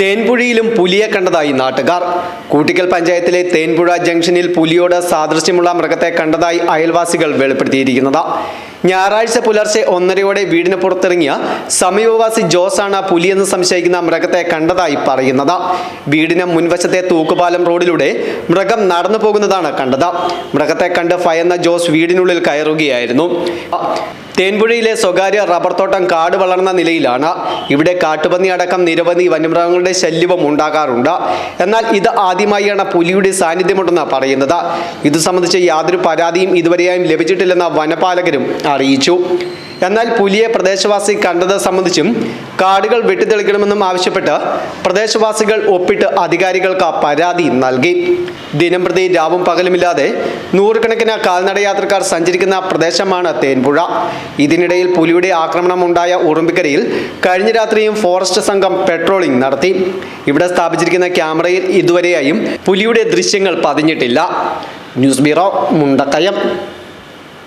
തേൻപുഴയിലും പുലിയെ കണ്ടതായി നാട്ടുകാർ. കൂട്ടിക്കൽ പഞ്ചായത്തിലെ തേൻപുഴ ജംഗ്ഷനിൽ പുലിയോട് സാദൃശ്യമുള്ള മൃഗത്തെ കണ്ടതായി അയൽവാസികൾ വെളിപ്പെടുത്തിയിരിക്കുന്നത്. ഞായറാഴ്ച പുലർച്ചെ ഒന്നരയോടെ വീടിന് പുറത്തിറങ്ങിയ സമീപവാസി ജോസാണ് പുലിയെന്ന് സംശയിക്കുന്ന മൃഗത്തെ കണ്ടതായി പറയുന്നത്. വീടിന് മുൻവശത്തെ തൂക്കുപാലം റോഡിലൂടെ മൃഗം നടന്നു പോകുന്നതാണ് കണ്ടത്. മൃഗത്തെ കണ്ട് ഭയന്ന ജോസ് വീടിനുള്ളിൽ കയറുകയായിരുന്നു. തേൻപുഴയിലെ സ്വകാര്യ റബ്ബർ തോട്ടം കാട് വളർന്ന നിലയിലാണ്. ഇവിടെ കാട്ടുപന്നി അടക്കം നിരവധി വന്യമൃഗങ്ങളുടെ ശല്യവും ഉണ്ടാകാറുണ്ട്. എന്നാൽ ഇത് ആദ്യമായാണ് പുലിയുടെ സാന്നിധ്യമുണ്ടെന്ന് പറയുന്നത്. ഇത് സംബന്ധിച്ച് യാതൊരു പരാതിയും ഇതുവരെയായും ലഭിച്ചിട്ടില്ലെന്ന് വനപാലകരും അറിയിച്ചു. എന്നാൽ പുലിയെ പ്രദേശവാസി കണ്ടത് സംബന്ധിച്ചും കാടുകൾ വെട്ടിത്തെളിക്കണമെന്നും ആവശ്യപ്പെട്ട് പ്രദേശവാസികൾ ഒപ്പിട്ട് അധികാരികൾക്ക് പരാതി നൽകി. ദിനം പ്രതി രാവും പകലുമില്ലാതെ നൂറുകണക്കിന് കാൽനടയാത്രക്കാർ സഞ്ചരിക്കുന്ന പ്രദേശമാണ് തേൻപുഴ. ഇതിനിടയിൽ പുലിയുടെ ആക്രമണം ഉണ്ടായ ഉറുമ്പിക്കരയിൽ കഴിഞ്ഞ രാത്രിയും ഫോറസ്റ്റ് സംഘം പെട്രോളിംഗ് നടത്തി. ഇവിടെ സ്ഥാപിച്ചിരിക്കുന്ന ക്യാമറയിൽ ഇതുവരെയായും പുലിയുടെ ദൃശ്യങ്ങൾ പതിഞ്ഞിട്ടില്ല. News bureau Mundakayam.